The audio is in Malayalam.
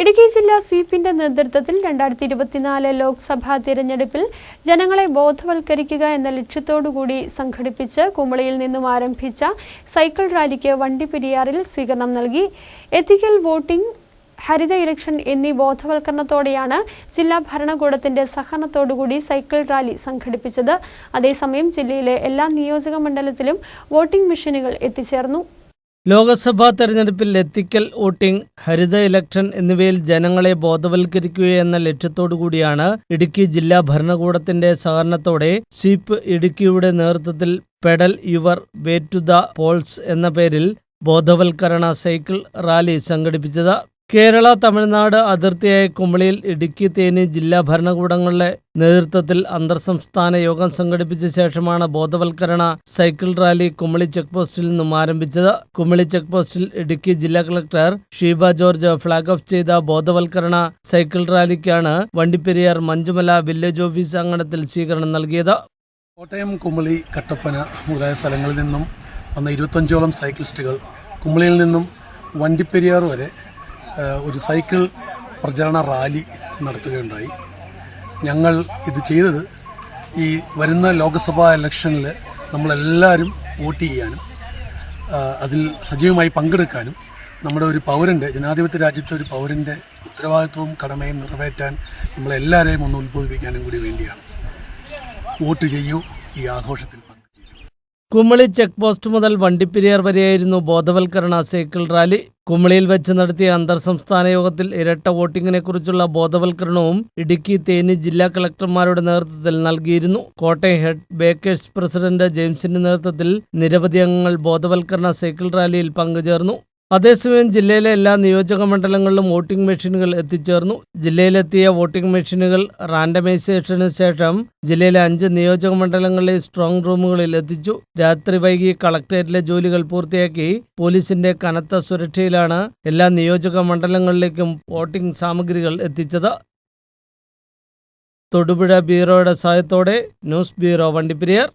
ഇടുക്കി ജില്ലാ സ്വീപ്പിന്റെ നേതൃത്വത്തിൽ രണ്ടായിരത്തി ഇരുപത്തിനാല് ലോക്സഭാ തിരഞ്ഞെടുപ്പിൽ ജനങ്ങളെ ബോധവൽക്കരിക്കുക എന്ന ലക്ഷ്യത്തോടുകൂടി സംഘടിപ്പിച്ച് കുമളിയിൽ നിന്നും ആരംഭിച്ച സൈക്കിൾ റാലിക്ക് വണ്ടിപ്പെരിയാറിൽ സ്വീകരണം നൽകി. എത്തിക്കൽ വോട്ടിംഗ് ഹരിത ഇലക്ഷൻ എന്നീ ബോധവൽക്കരണത്തോടെയാണ് ജില്ലാ ഭരണകൂടത്തിന്റെ സഹകരണത്തോടുകൂടി സൈക്കിൾ റാലി സംഘടിപ്പിച്ചത്. അതേസമയം ജില്ലയിലെ എല്ലാ നിയോജക മണ്ഡലത്തിലും വോട്ടിംഗ് മെഷീനുകൾ എത്തിച്ചേർന്നു. ലോക്സഭാ തെരഞ്ഞെടുപ്പിൽ എത്തിക്കൽ വോട്ടിംഗ് ഹരിത ഇലക്ഷൻ എന്നിവയിൽ ജനങ്ങളെ ബോധവൽക്കരിക്കുകയെന്ന ലക്ഷ്യത്തോടുകൂടിയാണ് ഇടുക്കി ജില്ലാ ഭരണകൂടത്തിന്റെ സഹകരണത്തോടെ സ്വീപ്പ് ഇടുക്കിയുടെ നേതൃത്വത്തിൽ pedal your way to the polls എന്ന പേരിൽ ബോധവൽക്കരണ സൈക്കിൾ റാലി സംഘടിപ്പിച്ചത് കേരള തമിഴ്നാട് അതിർത്തിയായ കുമളിയിൽ ഇടുക്കി തേനി ജില്ലാ ഭരണകൂടങ്ങളുടെ നേതൃത്വത്തിൽ അന്തർ സംസ്ഥാന യോഗം സംഘടിപ്പിച്ച ശേഷമാണ് ബോധവൽക്കരണ സൈക്കിൾ റാലി കുമളി ചെക്ക് പോസ്റ്റിൽ നിന്നും ആരംഭിച്ചത്. കുമളി ചെക്ക് പോസ്റ്റിൽ ഇടുക്കി ജില്ലാ collector Sheeba George flag off ചെയ്ത ബോധവൽക്കരണ സൈക്കിൾ റാലിക്കാണ് വണ്ടിപ്പെരിയാർ മഞ്ചുമല വില്ലേജ് ഓഫീസ് അങ്കണത്തിൽ സ്വീകരണം നൽകിയത്. കോട്ടയം കുമളി കട്ടപ്പന മുതലായ സ്ഥലങ്ങളിൽ നിന്നും വന്ന ഇരുപത്തഞ്ചോളം സൈക്ലിസ്റ്റുകൾ കുമളിയിൽ നിന്നും വണ്ടിപ്പെരിയാർ വരെ ഒരു സൈക്കിൾ പ്രചരണ റാലി നടത്തുകയുണ്ടായി. ഞങ്ങൾ ഇത് ചെയ്തത് ഈ വരുന്ന ലോക്സഭാ ഇലക്ഷനിൽ നമ്മളെല്ലാവരും വോട്ട് ചെയ്യാനും അതിൽ സജീവമായി പങ്കെടുക്കാനും നമ്മുടെ ഒരു പൗരന്റെ ജനാധിപത്യ രാജ്യത്തെ ഒരു പൗരന്റെ ഉത്തരവാദിത്വവും കടമയും നിറവേറ്റാൻ നമ്മളെല്ലാവരെയും ഒന്ന് ഉത്ബോധിപ്പിക്കാനും കൂടി വേണ്ടിയാണ്. വോട്ട് ചെയ്യൂ ഈ ആഘോഷത്തിൽ പങ്കുചേരൂ. കുമളി ചെക്ക് പോസ്റ്റ് മുതൽ വണ്ടിപ്പെരിയാർ വരെയായിരുന്നു ബോധവൽക്കരണ സൈക്കിൾ റാലി. കുമളിയിൽ വെച്ച് നടത്തിയ അന്തർ സംസ്ഥാന യോഗത്തിൽ ഇരട്ട വോട്ടിങ്ങിനെ കുറിച്ചുള്ള ബോധവൽക്കരണവും ഇടുക്കി തേനി ജില്ലാ കളക്ടർമാരുടെ നേതൃത്വത്തിൽ നൽകിയിരുന്നു. കോട്ടയം ഹെഡ് ബേക്കേഴ്സ് പ്രസിഡന്റ് ജെയിംസിന്റെ നേതൃത്വത്തിൽ നിരവധി അംഗങ്ങൾ ബോധവൽക്കരണ സൈക്കിൾ റാലിയിൽ പങ്കുചേർന്നു. അതേസമയം ജില്ലയിലെ എല്ലാ നിയോജക മണ്ഡലങ്ങളിലും വോട്ടിംഗ് മെഷീനുകൾ എത്തിച്ചേർന്നു. ജില്ലയിലെത്തിയ വോട്ടിംഗ് മെഷീനുകൾ റാൻഡമൈസേഷന് ശേഷം ജില്ലയിലെ അഞ്ച് നിയോജക മണ്ഡലങ്ങളിലെ സ്ട്രോങ് റൂമുകളിൽ എത്തിച്ചു. രാത്രി വൈകി കളക്ടറേറ്റിലെ ജോലികൾ പൂർത്തിയാക്കി പോലീസിന്റെ കനത്ത സുരക്ഷയിലാണ് എല്ലാ നിയോജക മണ്ഡലങ്ങളിലേക്കും വോട്ടിംഗ് സാമഗ്രികൾ എത്തിച്ചത്. തൊടുപുഴ ബ്യൂറോയുടെ സഹായത്തോടെ ന്യൂസ് ബ്യൂറോ വണ്ടിപ്പെരിയാർ.